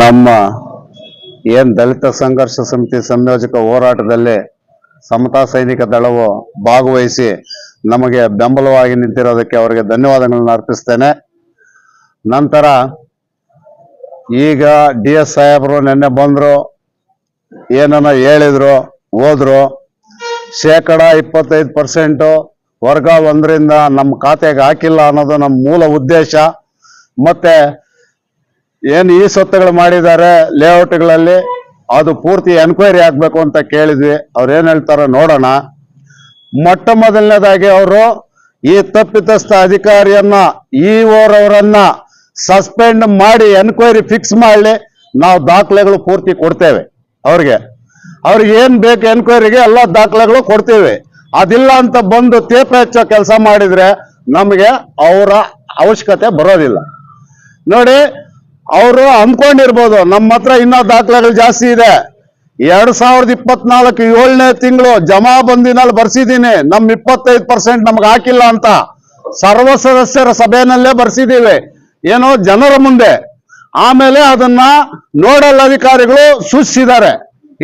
ನಮ್ಮ ಏನ್ ದಲಿತ ಸಂಘರ್ಷ ಸಮಿತಿ ಸಂಯೋಜಕ ಹೋರಾಟದಲ್ಲಿ ಸಮತಾ ಸೈನಿಕ ದಳವು ಭಾಗವಹಿಸಿ ನಮಗೆ ಬೆಂಬಲವಾಗಿ ನಿಂತಿರೋದಕ್ಕೆ ಅವರಿಗೆ ಧನ್ಯವಾದಗಳನ್ನು ಅರ್ಪಿಸ್ತೇನೆ. ನಂತರ ಈಗ ಡಿ ಎಸ್ ಸಾಹೇಬರು ನಿನ್ನೆ ಬಂದರು, ಏನನ್ನ ಹೇಳಿದ್ರು, ಹೋದ್ರು. ಶೇಕಡ ಇಪ್ಪತ್ತೈದು ಪರ್ಸೆಂಟು ವರ್ಗ ಒಂದರಿಂದ ನಮ್ಮ ಖಾತೆಗೆ ಹಾಕಿಲ್ಲ ಅನ್ನೋದು ನಮ್ಮ ಮೂಲ ಉದ್ದೇಶ. ಮತ್ತೆ ಏನು ಈ ಸ್ವತ್ತುಗಳು ಮಾಡಿದ್ದಾರೆ ಲೇಔಟ್ಗಳಲ್ಲಿ ಅದು ಪೂರ್ತಿ ಎನ್ಕ್ವೈರಿ ಆಗ್ಬೇಕು ಅಂತ ಕೇಳಿದ್ವಿ. ಅವ್ರು ಏನ್ ಹೇಳ್ತಾರೋ ನೋಡೋಣ. ಮೊಟ್ಟ ಮೊದಲನೇದಾಗಿ ಅವರು ಈ ತಪ್ಪಿತಸ್ಥ ಅಧಿಕಾರಿಯನ್ನ ಈ ಓರವರನ್ನ ಸಸ್ಪೆಂಡ್ ಮಾಡಿ ಎನ್ಕ್ವೈರಿ ಫಿಕ್ಸ್ ಮಾಡಲಿ ನಾವು ದಾಖಲೆಗಳು ಪೂರ್ತಿ ಕೊಡ್ತೇವೆ ಅವ್ರಿಗೆ. ಅವ್ರಿಗೆ ಏನ್ ಬೇಕು ಎನ್ಕ್ವೈರಿಗೆ ಎಲ್ಲ ದಾಖಲೆಗಳು ಕೊಡ್ತೇವೆ. ಅದಿಲ್ಲ ಅಂತ ಬಂದು ತೇಪ ಹೆಚ್ಚೋ ಕೆಲಸ ಮಾಡಿದ್ರೆ ನಮಗೆ ಅವರ ಅವಶ್ಯಕತೆ ಬರೋದಿಲ್ಲ. ನೋಡಿ ಅವರು ಅಂದ್ಕೊಂಡಿರ್ಬೋದು, ನಮ್ಮ ಹತ್ರ ಇನ್ನೂ ದಾಖಲೆಗಳು ಜಾಸ್ತಿ ಇದೆ. ಎರಡ್ ಸಾವಿರದ ಇಪ್ಪತ್ನಾಲ್ಕು ಏಳನೇ ತಿಂಗಳು ಜಮಾ ಬಂದಿನಲ್ಲಿ ಬರ್ಸಿದ್ದೀನಿ. ನಮ್ ಇಪ್ಪತ್ತೈದು ಪರ್ಸೆಂಟ್ ನಮ್ಗೆ ಹಾಕಿಲ್ಲ ಅಂತ ಸರ್ವ ಸದಸ್ಯರ ಸಭೆಯಲ್ಲೇ ಬರ್ಸಿದ್ದೀವಿ ಏನೋ ಜನರ ಮುಂದೆ. ಆಮೇಲೆ ಅದನ್ನ ನೋಡಲ್ ಅಧಿಕಾರಿಗಳು ಸೂಚಿಸಿದ್ದಾರೆ.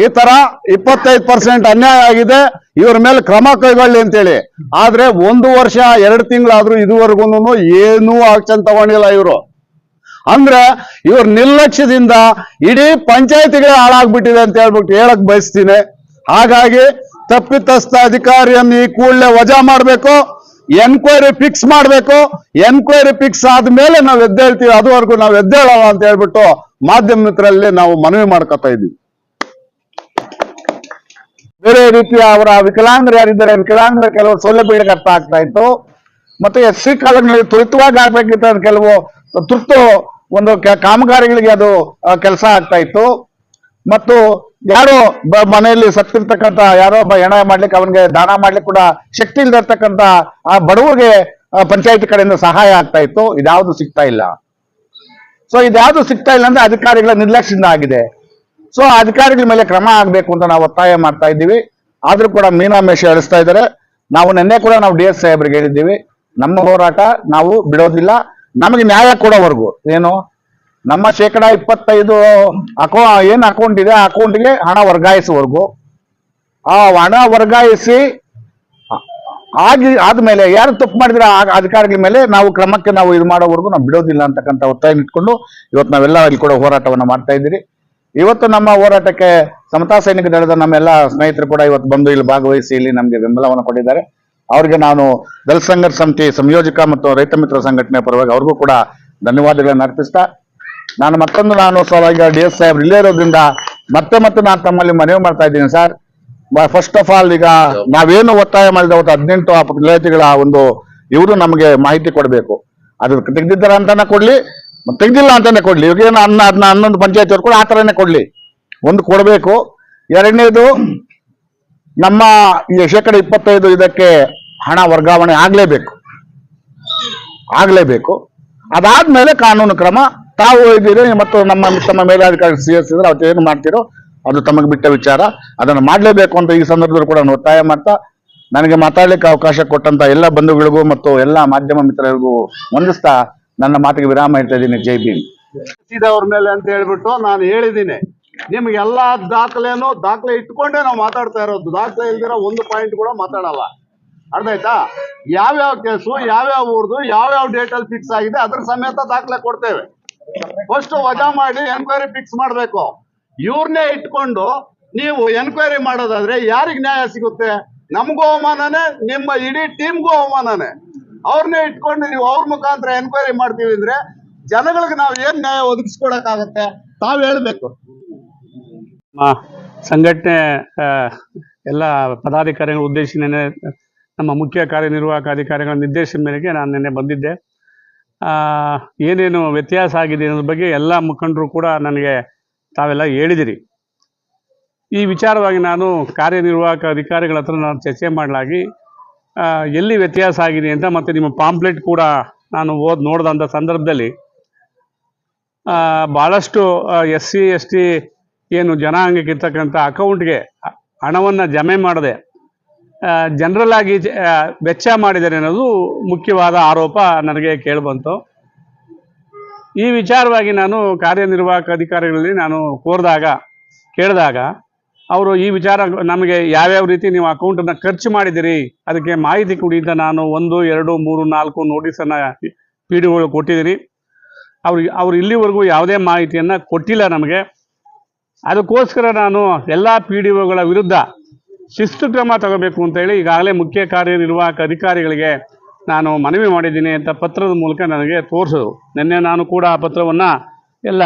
ಈ ತರ ಇಪ್ಪತ್ತೈದು ಪರ್ಸೆಂಟ್ ಅನ್ಯಾಯ ಆಗಿದೆ. ಇವ್ರ ಮೇಲೆ ಕ್ರಮ ಕೈಗೊಳ್ಳಿ ಅಂತೇಳಿ. ಆದ್ರೆ ಒಂದು ವರ್ಷ, ಎರಡು ತಿಂಗಳಾದ್ರೂ ಇದುವರೆಗೂ ಏನೂ ಆಕ್ಷನ್ ತಗೊಂಡಿಲ್ಲ ಇವರು. ಅಂದ್ರೆ ಇವ್ರ ನಿರ್ಲಕ್ಷ್ಯದಿಂದ ಇಡೀ ಪಂಚಾಯತಿಗಳೇ ಹಾಳಾಗ್ಬಿಟ್ಟಿದೆ ಅಂತ ಹೇಳ್ಬಿಟ್ಟು ಹೇಳಕ್ ಬಯಸ್ತೀನಿ. ಹಾಗಾಗಿ ತಪ್ಪಿತಸ್ಥ ಅಧಿಕಾರಿಯನ್ನು ಈ ಕೂಡಲೇ ವಜಾ ಮಾಡಬೇಕು ಎನ್ಕ್ವೈರಿ ಫಿಕ್ಸ್ ಮಾಡಬೇಕು ಎನ್ಕ್ವೈರಿ ಫಿಕ್ಸ್ ಆದ್ಮೇಲೆ ನಾವು ಎದ್ದೇಳ್ತೀವಿ, ಅದುವರೆಗೂ ನಾವು ಎದ್ದೇಳಲ್ಲ ಅಂತ ಹೇಳ್ಬಿಟ್ಟು ಮಾಧ್ಯಮ ನಾವು ಮನವಿ ಮಾಡ್ಕೊತಾ ಇದೀವಿ ಬೇರೆ ರೀತಿಯ ಅವರ ವಿಕಲಾಂಗರು ಯಾರಿದ್ದಾರೆ, ವಿಕಲಾಂಗರ ಕೆಲವು ಸೌಲಭ್ಯಗಳಿಗೆ ಅರ್ಥ ಆಗ್ತಾ ಇತ್ತು. ಮತ್ತೆ ಎಸ್ ಸಿ ಕಾಲಗಳಲ್ಲಿ ತ್ವರಿತವಾಗಿ ಆಗ್ಬೇಕಿತ್ತು ಕೆಲವು ತುರ್ತು ಒಂದು ಕಾಮಗಾರಿಗಳಿಗೆ ಅದು ಕೆಲಸ ಆಗ್ತಾ ಇತ್ತು. ಮತ್ತು ಯಾರೋ ಮನೆಯಲ್ಲಿ ಸತ್ತಿರ್ತಕ್ಕಂತ ಯಾರೋ ಒಬ್ಬ ಮಾಡ್ಲಿಕ್ಕೆ ಅವನಿಗೆ ದಾನ ಮಾಡ್ಲಿಕ್ಕೆ ಕೂಡ ಶಕ್ತಿ ಇರ್ತಕ್ಕಂತ ಆ ಬಡವರಿಗೆ ಪಂಚಾಯತಿ ಕಡೆಯಿಂದ ಸಹಾಯ ಆಗ್ತಾ ಇತ್ತು. ಇದ್ಯಾವುದು ಸಿಗ್ತಾ ಇಲ್ಲ. ಸೊ, ಇದ್ಯಾವುದು ಸಿಗ್ತಾ ಇಲ್ಲ ಅಂದ್ರೆ ಅಧಿಕಾರಿಗಳ ನಿರ್ಲಕ್ಷ್ಯದಿಂದ ಆಗಿದೆ. ಸೊ, ಅಧಿಕಾರಿಗಳ ಮೇಲೆ ಕ್ರಮ ಆಗ್ಬೇಕು ಅಂತ ನಾವು ಒತ್ತಾಯ ಮಾಡ್ತಾ ಇದ್ದೀವಿ. ಆದ್ರೂ ಕೂಡ ಮೀನಾಮೇಷ ಅಳಿಸ್ತಾ ಇದ್ದಾರೆ. ನಾವು ನಿನ್ನೆ ಕೂಡ ನಾವು ಡಿ ಎಸ್ ಸಾಹೇಬ್ರಿಗೆ ಹೇಳಿದ್ದೀವಿ. ನಮ್ಮ ಹೋರಾಟ ನಾವು ಬಿಡೋದಿಲ್ಲ. ನಮಗೆ ನ್ಯಾಯ ಕೊಡೋವರೆಗೂ. ಏನು? ನಮ್ಮ ಶೇಕಡ ಇಪ್ಪತ್ತೈದು ಅಕೌ, ಏನು ಅಕೌಂಟ್ ಇದೆ, ಆ ಅಕೌಂಟ್ಗೆ ಹಣ ವರ್ಗಾಯಿಸುವವರೆಗೂ. ಆ ಹಣ ವರ್ಗಾಯಿಸಿ, ಆಗಿ, ಆದ್ಮೇಲೆ ಯಾರು ತಪ್ಪು ಮಾಡಿದ್ರೆ ಆ ಅಧಿಕಾರಿಗಳ ಮೇಲೆ ನಾವು ಕ್ರಮಕ್ಕೆ ನಾವು ಇದು ಮಾಡೋವರೆಗೂ ನಾವು ಬಿಡೋದಿಲ್ಲ ಅಂತಕ್ಕಂಥ ಒತ್ತಾಯ ಇಟ್ಕೊಂಡು ಇವತ್ತು ನಾವೆಲ್ಲ ಇಲ್ಲಿ ಕೂಡ ಹೋರಾಟವನ್ನ ಮಾಡ್ತಾ ಇದ್ದೀರಿ. ಇವತ್ತು ನಮ್ಮ ಹೋರಾಟಕ್ಕೆ ಸಮತಾ ಸೈನಿಕ ದಳದ ನಮ್ಮೆಲ್ಲ ಸ್ನೇಹಿತರು ಕೂಡ ಇವತ್ತು ಬಂದು ಇಲ್ಲಿ ಭಾಗವಹಿಸಿ ಇಲ್ಲಿ ನಮಗೆ ಬೆಂಬಲವನ್ನು ಕೊಟ್ಟಿದ್ದಾರೆ. ಅವರಿಗೆ ನಾನು ದಲ್ ಸಂಘರ್ಷ ಸಮಿತಿ ಸಂಯೋಜಕ ಮತ್ತು ರೈತ ಮಿತ್ರ ಸಂಘಟನೆ ಪರವಾಗಿ ಅವ್ರಿಗೂ ಕೂಡ ಧನ್ಯವಾದಗಳನ್ನು ಅರ್ಪಿಸ್ತಾ, ನಾನು ಮತ್ತೊಂದು ನಾನು ಸಹ ಈಗ ಡಿ ಎಸ್ ಸಾಹೇಬ್ ಇಲ್ಲೇ ಇರೋದ್ರಿಂದ ಮತ್ತೆ ಮತ್ತೆ ನಾನು ತಮ್ಮಲ್ಲಿ ಮನವಿ ಮಾಡ್ತಾ ಇದ್ದೀನಿ ಸರ್. ಫಸ್ಟ್ ಆಫ್ ಆಲ್ ಈಗ ನಾವೇನು ಒತ್ತಾಯ ಮಾಡಿದ ಒಂದು ಹದಿನೆಂಟು ಆ ಒಂದು ಇವರು ನಮಗೆ ಮಾಹಿತಿ ಕೊಡಬೇಕು. ಅದು ತೆಗೆದಿದ್ದಾರೆ ಅಂತಾನೆ ಕೊಡ್ಲಿ, ತೆಗ್ದಿಲ್ಲ ಅಂತಾನೆ ಕೊಡ್ಲಿ. ಇವಾಗ ಏನು ಅನ್ನ ಅದನ್ನ ಹನ್ನೊಂದು ಪಂಚಾಯತ್ ಕೂಡ ಆ ಥರನೇ ಕೊಡ್ಲಿ. ಒಂದು ಕೊಡಬೇಕು. ಎರಡನೇದು, ನಮ್ಮ ಈ ಶೇಕಡ ಇಪ್ಪತ್ತೈದು ಇದಕ್ಕೆ ಹಣ ವರ್ಗಾವಣೆ ಆಗ್ಲೇಬೇಕು. ಆಗ್ಲೇಬೇಕು. ಅದಾದ್ಮೇಲೆ ಕಾನೂನು ಕ್ರಮ, ತಾವು ಇದ್ದೀರಿ ಮತ್ತು ನಮ್ಮ ತಮ್ಮ ಮೇಲಾಧಿಕಾರಿ ಸಿ ಎಸ್ ಇದ್ರೆ ಅವತ್ತು ಏನು ಮಾಡ್ತೀರೋ ಅದು ತಮಗೆ ಬಿಟ್ಟ ವಿಚಾರ. ಅದನ್ನು ಮಾಡಲೇಬೇಕು ಅಂತ ಈ ಸಂದರ್ಭದಲ್ಲಿ ಕೂಡ ನಾನು ಒತ್ತಾಯ ಮಾಡ್ತಾ, ನನಗೆ ಮಾತಾಡ್ಲಿಕ್ಕೆ ಅವಕಾಶ ಕೊಟ್ಟಂತ ಎಲ್ಲ ಬಂಧುಗಳಿಗೂ ಮತ್ತು ಎಲ್ಲ ಮಾಧ್ಯಮ ಮಿತ್ರರಿಗೂ ವಂದಿಸ್ತಾ ನನ್ನ ಮಾತಿಗೆ ವಿರಾಮ ಹೇಳ್ತಾ ಇದ್ದೀನಿ. ಜೈ ಭೀಮ್. ಅವ್ರ ಮೇಲೆ ಅಂತ ಹೇಳ್ಬಿಟ್ಟು ನಾನು ಹೇಳಿದ್ದೀನಿ. ನಿಮ್ಗೆ ಎಲ್ಲಾ ದಾಖಲೆನು ದಾಖಲೆ ಇಟ್ಕೊಂಡೇ ನಾವು ಮಾತಾಡ್ತಾ ಇರೋದು. ದಾಖಲೆ ಇಲ್ದಿರೋ ಒಂದು ಪಾಯಿಂಟ್ ಕೂಡ ಮಾತಾಡಲ್ಲ. ಅರ್ಥ ಆಯ್ತಾ? ಯಾವ್ಯಾವ ಕೇಸು, ಯಾವ್ಯಾವ ಊರ್ದು, ಯಾವ್ಯಾವ ಡೇಟ್ ಅಲ್ಲಿ ಫಿಕ್ಸ್ ಆಗಿದೆ ಅದ್ರ ಸಮೇತ ದಾಖಲೆ ಕೊಡ್ತೇವೆ. ಫಸ್ಟ್ ವಜಾ ಮಾಡಿ ಎನ್ಕ್ವೈರಿ ಫಿಕ್ಸ್ ಮಾಡ್ಬೇಕು. ಇವ್ರನ್ನೇ ಇಟ್ಕೊಂಡು ನೀವು ಎನ್ಕ್ವೈರಿ ಮಾಡೋದಾದ್ರೆ ಯಾರಿಗ್ ನ್ಯಾಯ ಸಿಗುತ್ತೆ? ನಮಗೂ ಅವಮಾನನೇ, ನಿಮ್ಮ ಇಡೀ ಟೀಮ್ಗೂ ಅವಮಾನನೇ. ಅವ್ರನ್ನೇ ಇಟ್ಕೊಂಡು ನೀವು ಅವ್ರ ಮುಖಾಂತರ ಎನ್ಕ್ವೈರಿ ಮಾಡ್ತೀವಿ ಅಂದ್ರೆ ಜನಗಳಿಗೆ ನಾವು ಏನ್ ನ್ಯಾಯ ಒದಗಿಸ್ಕೊಡಕ್ಕಾಗತ್ತೆ ತಾವ್ ಹೇಳ್ಬೇಕು. ಸಂಘಟನೆ ಎಲ್ಲ ಪದಾಧಿಕಾರಿಗಳ ಉದ್ದೇಶಿಸಿ ನೆನ್ನೆ ನಮ್ಮ ಮುಖ್ಯ ಕಾರ್ಯನಿರ್ವಾಹಕ ಅಧಿಕಾರಿಗಳ ನಿರ್ದೇಶನ ಮೇರೆಗೆ ನಾನು ನಿನ್ನೆ ಬಂದಿದ್ದೆ. ಏನೇನು ವ್ಯತ್ಯಾಸ ಆಗಿದೆ ಅನ್ನೋದ್ರ ಬಗ್ಗೆ ಎಲ್ಲ ಮುಖಂಡರು ಕೂಡ ನನಗೆ ತಾವೆಲ್ಲ ಹೇಳಿದಿರಿ. ಈ ವಿಚಾರವಾಗಿ ನಾನು ಕಾರ್ಯನಿರ್ವಾಹಕ ಅಧಿಕಾರಿಗಳ ಹತ್ರ ನಾನು ಚರ್ಚೆ ಮಾಡಲಾಗಿ ಎಲ್ಲಿ ವ್ಯತ್ಯಾಸ ಆಗಿದೆ ಅಂತ ಮತ್ತು ನಿಮ್ಮ ಪಾಂಪ್ಲೆಟ್ ಕೂಡ ನಾನು ಓದಿ ನೋಡಿದಂಥ ಸಂದರ್ಭದಲ್ಲಿ ಭಾಳಷ್ಟು ಎಸ್ ಸಿ, ಎಸ್ ಟಿ ಏನು ಜನಾಂಗಕ್ಕಿರ್ತಕ್ಕಂಥ ಅಕೌಂಟ್ಗೆ ಹಣವನ್ನು ಜಮೆ ಮಾಡದೆ ಜನರಲ್ ಆಗಿ ವೆಚ್ಚ ಮಾಡಿದ್ದಾರೆ ಅನ್ನೋದು ಮುಖ್ಯವಾದ ಆರೋಪ ನನಗೆ ಕೇಳಿಬಂತು. ಈ ವಿಚಾರವಾಗಿ ನಾನು ಕಾರ್ಯನಿರ್ವಾಹಕ ಅಧಿಕಾರಿಗಳಲ್ಲಿ ನಾನು ಕೋರಿದಾಗ, ಕೇಳಿದಾಗ, ಅವರು ಈ ವಿಚಾರ ನಮಗೆ ಯಾವ್ಯಾವ ರೀತಿ ನೀವು ಅಕೌಂಟನ್ನು ಖರ್ಚು ಮಾಡಿದಿರಿ ಅದಕ್ಕೆ ಮಾಹಿತಿ ಕೊಡಿ ಅಂತ ನಾನು ಒಂದು, ಎರಡು, ಮೂರು, ನಾಲ್ಕು ನೋಟಿಸನ್ನು ಪಿ ಡಿ ಒಗಳು ಕೊಟ್ಟಿದ್ದೀನಿ. ಅವ್ರು ಅವ್ರು ಇಲ್ಲಿವರೆಗೂ ಯಾವುದೇ ಮಾಹಿತಿಯನ್ನು ಕೊಟ್ಟಿಲ್ಲ ನಮಗೆ. ಅದಕ್ಕೋಸ್ಕರ ನಾನು ಎಲ್ಲ ಪಿ ಡಿ ಒಗಳ ವಿರುದ್ಧ ಶಿಸ್ತು ಕ್ರಮ ತಗೋಬೇಕು ಅಂತೇಳಿ ಈಗಾಗಲೇ ಮುಖ್ಯ ಕಾರ್ಯನಿರ್ವಾಹಕ ಅಧಿಕಾರಿಗಳಿಗೆ ನಾನು ಮನವಿ ಮಾಡಿದ್ದೀನಿ ಅಂತ ಪತ್ರದ ಮೂಲಕ ನನಗೆ ತೋರಿಸೋದು ನಿನ್ನೆ ನಾನು ಕೂಡ ಆ ಪತ್ರವನ್ನು ಎಲ್ಲ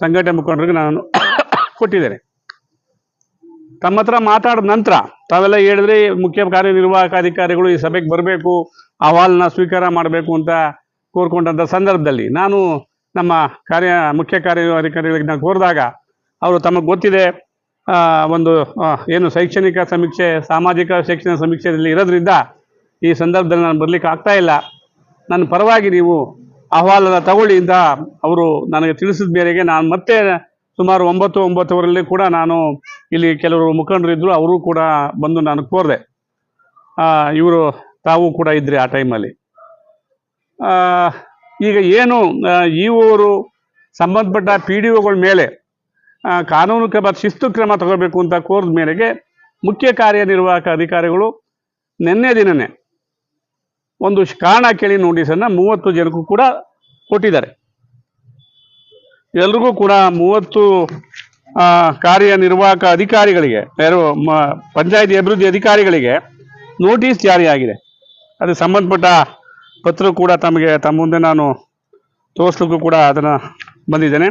ಸಂಘಟನೆ ಮುಖಂಡರಿಗೆ ನಾನು ಕೊಟ್ಟಿದ್ದೇನೆ. ತಮ್ಮ ಹತ್ರ ಮಾತಾಡಿದ ನಂತರ ತಾವೆಲ್ಲ ಹೇಳಿದ್ರೆ ಮುಖ್ಯ ಕಾರ್ಯನಿರ್ವಾಹಕ ಅಧಿಕಾರಿಗಳು ಈ ಸಭೆಗೆ ಬರಬೇಕು ಅಹವಾಲನ್ನ ಸ್ವೀಕಾರ ಮಾಡಬೇಕು ಅಂತ ಕೋರ್ಕೊಂಡಂಥ ಸಂದರ್ಭದಲ್ಲಿ ನಾನು ನಮ್ಮ ಕಾರ್ಯ ಮುಖ್ಯ ಕಾರ್ಯಾಧಿಕಾರಿಗಳಿಗೆ ನಾನು ಕೋರಿದಾಗ, ಅವರು ತಮಗೆ ಗೊತ್ತಿದೆ ಒಂದು ಏನು ಶೈಕ್ಷಣಿಕ ಸಮೀಕ್ಷೆ, ಸಾಮಾಜಿಕ ಶೈಕ್ಷಣಿಕ ಸಮೀಕ್ಷೆಯಲ್ಲಿ ಇರೋದ್ರಿಂದ ಈ ಸಂದರ್ಭದಲ್ಲಿ ನಾನು ಬರಲಿಕ್ಕೆ ಆಗ್ತಾ ಇಲ್ಲ. ನನ್ನ ಪರವಾಗಿ ನೀವು ಅಹವಾಲನ್ನು ತಗೊಳ್ಳಿ ಅಂತ ಅವರು ನನಗೆ ತಿಳಿಸಿದ ಮೇರೆಗೆ ನಾನು ಮತ್ತೆ ಸುಮಾರು ಒಂಬತ್ತು ಒಂಬತ್ತುವರಲ್ಲಿ ಕೂಡ ನಾನು ಇಲ್ಲಿ ಕೆಲವರು ಮುಖಂಡರು ಇದ್ದರು ಅವರು ಕೂಡ ಬಂದು ನಾನು ಕೋರಿದೆ. ಇವರು, ತಾವು ಕೂಡ ಇದ್ರಿ ಆ ಟೈಮಲ್ಲಿ. ಈಗ ಏನು ಇ ಅವರು ಸಂಬಂಧಪಟ್ಟ ಪಿ ಡಿ ಒಗಳ ಮೇಲೆ ಕಾನೂನು ಕ್ರಮ, ಶಿಸ್ತು ಕ್ರಮ ತಗೋಬೇಕು ಅಂತ ಕೋರಿದ ಮೇರೆಗೆ ಮುಖ್ಯ ಕಾರ್ಯನಿರ್ವಾಹಕ ಅಧಿಕಾರಿಗಳು ನಿನ್ನೆ ದಿನನೇ ಒಂದು ಕಾರಣ ಕೇಳಿ ನೋಟಿಸನ್ನು ಮೂವತ್ತು ಜನಕ್ಕೂ ಕೂಡ ಕೊಟ್ಟಿದ್ದಾರೆ. ಎಲ್ರಿಗೂ ಕೂಡ ಮೂವತ್ತು ಕಾರ್ಯನಿರ್ವಾಹಕ ಅಧಿಕಾರಿಗಳಿಗೆ, ಯಾರು ಪಂಚಾಯತಿ ಅಭಿವೃದ್ಧಿ ಅಧಿಕಾರಿಗಳಿಗೆ ನೋಟಿಸ್ ಜಾರಿಯಾಗಿದೆ. ಅದಕ್ಕೆ ಸಂಬಂಧಪಟ್ಟ ಪತ್ರ ಕೂಡ ತಮಗೆ ತಮ್ಮ ಮುಂದೆ ನಾನು ತೋರಿಸ್ಲಿಕ್ಕೂ ಕೂಡ ಅದನ್ನು ಬಂದಿದ್ದೇನೆ.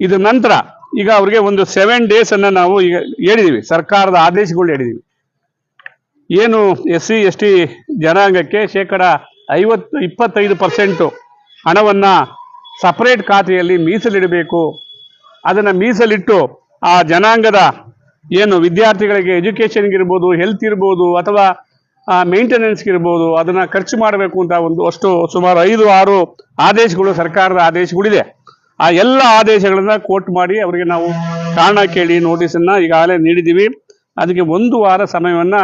ಇದು ನಂತರ ಈಗ ಅವ್ರಿಗೆ ಒಂದು ಸೆವೆನ್ ಡೇಸನ್ನು ನಾವು ಈಗ ಹೇಳಿದೀವಿ. ಸರ್ಕಾರದ ಆದೇಶಗಳು ಹೇಳಿದೀವಿ. ಏನು ಎಸ್ ಸಿ ಎಸ್ ಟಿ ಜನಾಂಗಕ್ಕೆ ಶೇಕಡ ಐವತ್ತು, ಇಪ್ಪತ್ತೈದು ಪರ್ಸೆಂಟು ಹಣವನ್ನು ಸಪರೇಟ್ ಖಾತೆಯಲ್ಲಿ ಮೀಸಲಿಡಬೇಕು. ಅದನ್ನು ಮೀಸಲಿಟ್ಟು ಆ ಜನಾಂಗದ ಏನು ವಿದ್ಯಾರ್ಥಿಗಳಿಗೆ ಎಜುಕೇಷನ್ಗೆ ಇರ್ಬೋದು ಹೆಲ್ತ್ ಇರ್ಬೋದು ಅಥವಾ ಮೇಂಟೆನೆನ್ಸ್ಗಿರ್ಬೋದು ಅದನ್ನು ಖರ್ಚು ಮಾಡಬೇಕು ಅಂತ ಒಂದು ಅಷ್ಟು ಸುಮಾರು ಐದು, ಆರು ಆದೇಶಗಳು ಸರ್ಕಾರದ ಆದೇಶಗಳಿದೆ. ಆ ಎಲ್ಲ ಆದೇಶಗಳನ್ನ ಕೋಟ್ ಮಾಡಿ ಅವರಿಗೆ ನಾವು ಕಾರಣ ಕೇಳಿ ನೋಟಿಸನ್ನ ಈಗಾಗಲೇ ನೀಡಿದ್ದೀವಿ. ಅದಕ್ಕೆ ಒಂದು ವಾರ ಸಮಯವನ್ನ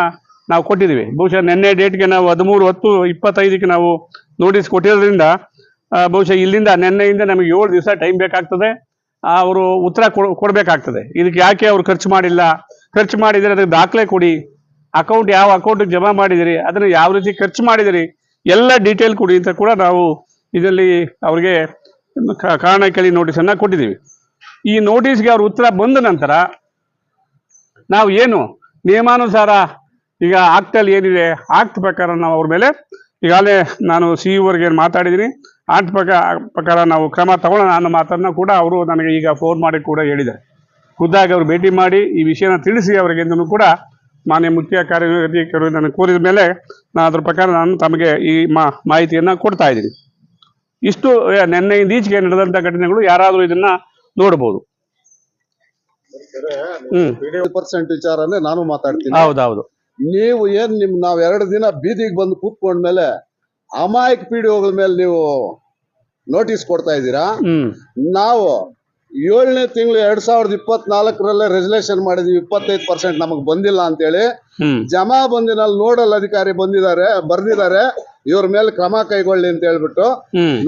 ನಾವು ಕೊಟ್ಟಿದ್ದೀವಿ. ಬಹುಶಃ ನಿನ್ನೆ ಡೇಟ್ಗೆ ನಾವು ಹದಿಮೂರು ಹತ್ತು ಇಪ್ಪತ್ತೈದಕ್ಕೆ ನಾವು ನೋಟಿಸ್ ಕೊಟ್ಟಿರೋದ್ರಿಂದ ಬಹುಶಃ ಇಲ್ಲಿಂದ ನಿನ್ನೆಯಿಂದ ನಮಗೆ ಏಳು ದಿವಸ ಟೈಮ್ ಬೇಕಾಗ್ತದೆ. ಅವರು ಉತ್ತರ ಕೊಡ್, ಕೊಡಬೇಕಾಗ್ತದೆ. ಇದಕ್ಕೆ ಯಾಕೆ ಅವರು ಖರ್ಚು ಮಾಡಿಲ್ಲ? ಖರ್ಚು ಮಾಡಿದರೆ ಅದಕ್ಕೆ ದಾಖಲೆ ಕೊಡಿ. ಅಕೌಂಟ್ ಯಾವ ಅಕೌಂಟಿಗೆ ಜಮಾ ಮಾಡಿದಿರಿ? ಅದನ್ನು ಯಾವ ರೀತಿ ಖರ್ಚು ಮಾಡಿದಿರಿ? ಎಲ್ಲ ಡೀಟೇಲ್ ಕೊಡಿ ಅಂತ ಕೂಡ ನಾವು ಇದರಲ್ಲಿ ಅವ್ರಿಗೆ ಕ- ಕಾರಣ ಕೇಳಿ ನೋಟಿಸನ್ನು ಕೊಟ್ಟಿದ್ದೀವಿ. ಈ ನೋಟಿಸ್ಗೆ ಅವ್ರ ಉತ್ತರ ಬಂದ ನಂತರ ನಾವು ಏನು ನಿಯಮಾನುಸಾರ ಈಗ ಆಕ್ಟಲ್ಲಿ ಏನಿದೆ ಆಕ್ಟ್ ಪ್ರಕಾರ ನಾವು ಅವ್ರ ಮೇಲೆ ಈಗಾಗಲೇ ನಾನು ಸಿ ಇವರ್ಗೆ ಮಾತಾಡಿದ್ದೀನಿ. ಆಕ್ಟ್ ಪ್ರಕಾರ ನಾವು ಕ್ರಮ ತಗೊಳ್ಳೋಣ ಅನ್ನೋ ಮಾತನ್ನು ಕೂಡ ಅವರು ನನಗೆ ಈಗ ಫೋನ್ ಮಾಡಿ ಕೂಡ ಹೇಳಿದ್ದಾರೆ. ಖುದ್ದಾಗಿ ಅವರು ಭೇಟಿ ಮಾಡಿ ಈ ವಿಷಯನ ತಿಳಿಸಿ ಅವರಿಗೆ ಎಂದೂ ಕೂಡ ಮಾನ್ಯ ಮುಖ್ಯ ಕಾರ್ಯನಿರ್ವಾಹಕರು ನನಗೆ ಕೋರಿದ ಮೇಲೆ ನಾನು ಅದ್ರ ಪ್ರಕಾರ ನಾನು ತಮಗೆ ಈ ಮಾ, ಮಾಹಿತಿಯನ್ನು ಕೊಡ್ತಾ ಇದ್ದೀನಿ. ಇಷ್ಟು ನಿನ್ನೆಯಿಂದ ಈಚೆಗೆ ನಡೆದಂತ ಘಟನೆಗಳು ಯಾರಾದರೂ ಇದನ್ನ ನೋಡಬಹುದು ಪರ್ಸೆಂಟ್ ವಿಚಾರನೇ ನಾನು ಮಾತಾಡ್ತೀನಿ. ಹೌದೌದು. ನೀವು ಏನ್ ನಿಮ್ ನಾವ್ ಎರಡು ದಿನ ಬೀದಿಗೆ ಬಂದು ಕೂತ್ಕೊಂಡ್ಮೇಲೆ ಅಮಾಯಕ ಪೀಡಿಯೋಗಳ ಮೇಲೆ ನೀವು ನೋಟಿಸ್ ಕೊಡ್ತಾ ಇದ್ದೀರಾ? ನಾವು ಏಳನೇ ತಿಂಗಳು ಎರಡ್ ಸಾವಿರದ ಇಪ್ಪತ್ನಾಲ್ಕರಲ್ಲೇ ರೆಸಲ್ಯೂಷನ್ ಮಾಡಿದೀವಿ ಇಪ್ಪತ್ತೈದು ಪರ್ಸೆಂಟ್ ನಮಗ್ ಬಂದಿಲ್ಲ ಅಂತೇಳಿ. ಜಮಾ ಬಂದಿನಲ್ಲಿ ನೋಡಲ್ ಅಧಿಕಾರಿ ಬಂದಿದ್ದಾರೆ ಬರ್ದಿದ್ದಾರೆ ಇವ್ರ ಮೇಲೆ ಕ್ರಮ ಕೈಗೊಳ್ಳಿ ಅಂತ ಹೇಳ್ಬಿಟ್ಟು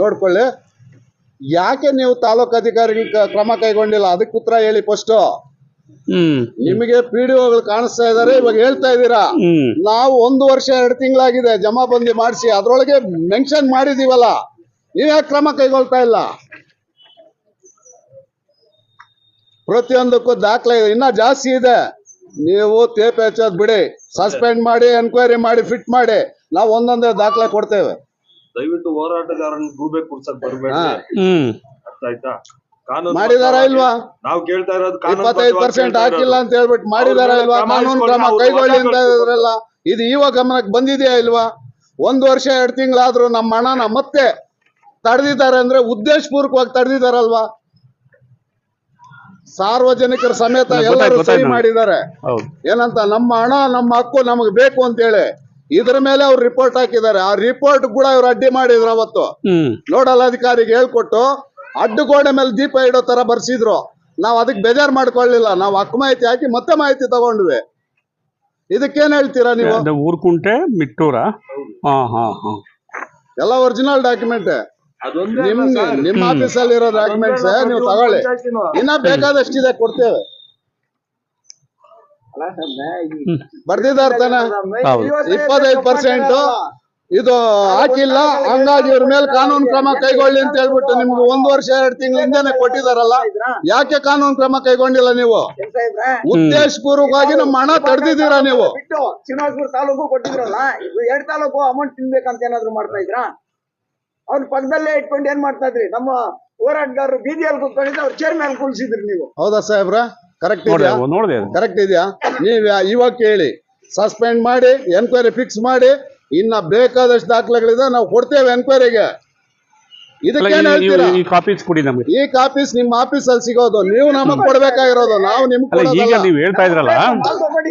ನೋಡ್ಕೊಳ್ಳಿ. ಯಾಕೆ ನೀವು ತಾಲೂಕ್ ಅಧಿಕಾರಿ ಕ್ರಮ ಕೈಗೊಂಡಿಲ್ಲ? ಅದಕ್ಕೆ ಉತ್ತರ ಹೇಳಿ ಫಸ್ಟ್ ನಿಮಗೆ ಪಿ ಡಿ ಓಗಳು ಕಾಣಿಸ್ತಾ ಇದಾರೆ ಇವಾಗ ಹೇಳ್ತಾ ಇದ್ದೀರಾ? ನಾವು ಒಂದು ವರ್ಷ ಎರಡು ತಿಂಗಳಾಗಿದೆ ಜಮಾಬಂದಿ ಮಾಡಿಸಿ ಅದ್ರೊಳಗೆ ಮೆನ್ಷನ್ ಮಾಡಿದೀವಲ್ಲ ನೀವ್ ಯಾಕೆ ಕ್ರಮ ಕೈಗೊಳ್ತಾ ಇಲ್ಲ? ಪ್ರತಿಯೊಂದಕ್ಕೂ ದಾಖಲೆ ಇದೆ. ಇನ್ನ ಜಾಸ್ತಿ ಇದೆ. ನೀವು ತೇಪೆ ಹಚ್ಚೋದ್ ಬಿಡಿ. ಸಸ್ಪೆಂಡ್ ಮಾಡಿ ಎನ್ಕ್ವೈರಿ ಮಾಡಿ ಫಿಟ್ ಮಾಡಿ. ನಾವು ಒಂದೊಂದೇ ದಾಖಲೆ ಕೊಡ್ತೇವೆ. ದಯವಿಟ್ಟು ಹೋರಾಟಗಾರನ ಗೂಬೆ ಕುರ್ಸಕ್ ಬರ್ಬೇಡಿ. ಹಾ. ಹ್ಮ್. ಅರ್ಥ ಆಯ್ತಾ? ಕಾನೂನು ಮಾಡಿದಾರಾ ಇಲ್ವಾ? ನಾವು ಕೇಳ್ತಾ ಇರೋದು ಕಾನೂನು ಇಪ್ಪತ್ತೈದು ಪರ್ಸೆಂಟ್ ಹಾಕಿಲ್ಲ ಅಂತ ಹೇಳ್ಬಿಟ್ಟು ಮಾಡಿದಾರ ಇಲ್ವಾ? ಕಾನೂನು ಕ್ರಮ ಕೈಗೊಳ್ಳಿ ಅಂತ ವಜಾ ಇದ್ರಲ್ಲ. ಇದು ಇವಾಗ ಗಮನಕ್ಕೆ ಬಂದಿದೆಯಾ ಇಲ್ವಾ? ಒಂದು ವರ್ಷ ಎರಡು ತಿಂಗಳಾದ್ರೂ ನಮ್ಮ ಹಣನ ಮತ್ತೆ ತಡೆದಿದ್ದಾರೆ ಅಂದ್ರೆ ಉದ್ದೇಶಪೂರ್ವಕವಾಗಿ ತಡೆದಿದ್ದಾರಲ್ವಾ? ಸಾರ್ವಜನಿಕರ ಸಮೇತ ಎಲ್ಲರೂ ಸಹಿ. ಮಾಡಿದ್ದಾರೆ. ಏನಂತ ನಮ್ಮ ಹಣ ನಮ್ಮ ಹಕ್ಕು ನಮಗೆ ಬೇಕು ಅಂತೇಳಿ ಇದ್ರ ಮೇಲೆ ಅವ್ರು ರಿಪೋರ್ಟ್ ಹಾಕಿದ್ದಾರೆ. ಆ ರಿಪೋರ್ಟ್ ಕೂಡ ಇವ್ರು ಅಡ್ಡಿ ಮಾಡಿದ್ರು ಅವತ್ತು. ನೋಡಲ್ ಅಧಿಕಾರಿಗೆ ಹೇಳ್ಕೊಟ್ಟು ಅಡ್ಡುಗೋಡೆ ಮೇಲೆ ದೀಪ ಇಡೋ ತರ ಬರ್ಸಿದ್ರು. ನಾವ್ ಅದಕ್ಕೆ ಬೇಜಾರ್ ಮಾಡ್ಕೊಳ್ಳಿಲ್ಲ. ನಾವು ಹಕ್ಕು ಮಾಹಿತಿ ಹಾಕಿ ಮತ್ತೆ ಮಾಹಿತಿ ತಗೊಂಡ್ವಿ. ಇದಕ್ಕೇನ್ ಹೇಳ್ತೀರಾ ನೀವು? ಊರ್ಕುಂಟೆ ಮಿಟ್ಟೂರ. ಹಾ ಹಾ ಹಾ. ಎಲ್ಲ ಒರಿಜಿನಲ್ ಡಾಕ್ಯುಮೆಂಟ್ ನಿಮ್ಮ ಆಫೀಸಲ್ಲಿ ಇರೋ ಡಾಕ್ಯುಮೆಂಟ್ಸ್ ನೀವು ತಗೊಳ್ಳಿ. ಇನ್ನ ಬೇಕಾದಷ್ಟಿದೆ ಕೊಡ್ತೇವೆ. ಬರ್ದಿದಾರ ತಾನೆ? ಇಪ್ಪತ್ತೈದು ಪರ್ಸೆಂಟ್ ಇದು ಹಾಕಿಲ್ಲ ಹಂಗಾಗಿ ಇವ್ರ ಮೇಲೆ ಕಾನೂನು ಕ್ರಮ ಕೈಗೊಳ್ಳಿ ಅಂತ ಹೇಳ್ಬಿಟ್ಟು ನಿಮ್ಗೆ ಒಂದ್ ವರ್ಷ ಎರಡು ತಿಂಗಳ ಹಿಂದೆನೆ ಕೊಟ್ಟಿದಾರಲ್ಲ ಯಾಕೆ ಕಾನೂನು ಕ್ರಮ ಕೈಗೊಂಡಿಲ್ಲ ನೀವು? ಉದ್ದೇಶಪೂರ್ವಕವಾಗಿ ನಮ್ಮ ಹಣ ತಡೆದಿದ್ದೀರಾ ನೀವು? ಶ್ರೀನಿವಾಸಪುರ ತಾಲೂಕು ಕೊಟ್ಟಿದ್ರಲ್ಲ ಇದು ಎರಡ್ ತಾಲೂಕು ಅಮೌಂಟ್ ತಿನ್ಬೇಕಂತ ಏನಾದ್ರು ಮಾಡ್ತಾ ಇದ್ರಾ ಅವ್ರ ಪಕ್ಕದಲ್ಲೇ ಇಟ್ಕೊಂಡು ಏನ್ ಮಾಡ್ತಾ ಇದ್ರಿ? ನಮ್ಮ ಹೋರಾಟಗಾರರು ಬೀದಿಯಲ್ಲಿ ಕುತ್ಕೊಂಡಿದ್ದ ಅವ್ರ ಚೇರ್ ಮೇಲೆ ಕುಳಿಸಿದ್ರಿ ನೀವು. ಹೌದಾ ಸಾಹೇಬ್ರ? ಕರೆಕ್ಟ್ ನೋಡಿದೆ ಇದೆಯಾ? ನೋಡಿದೆ ಅದು. ಕರೆಕ್ಟ್ ಇದೆಯಾ? ನೀವ್ ಇವಾಗ ಕೇಳಿ ಸಸ್ಪೆಂಡ್ ಮಾಡಿ ಎನ್ಕ್ವೈರಿ ಫಿಕ್ಸ್ ಮಾಡಿ ಇನ್ನ ಬೇಕಾದಷ್ಟು ದಾಖಲೆಗಳಿದೆ ನಾವು ಕೊಡ್ತೇವೆ ಎನ್ಕ್ವೈರಿಗೆ ಅಲ್ಲ, ಇದಕ್ಕೇನ್ ಈ- ಹೇಳ್ತೀರಾ? ಈ- ಈ ಕಾಪೀಸ್ ಕೊಡಿ ನಮ್ಗೆ. ಈ ಕಾಪೀಸ್ ನಿಮ್ಮ ಆಫೀಸ್ ಅಲ್ಲಿ ಸಿಗೋದು. ನೀವು ನಮಗ್ ಕೊಡ್ಬೇಕಾಗಿರೋದು ನಾವು ನಿಮ್ಗೆ ಅಲ್ಲ ಈಗ ಕೊಡೋದಲ್ಲ. ನೀವು ಹೇಳ್ತಾ ಇದ್ರಲ್ಲ?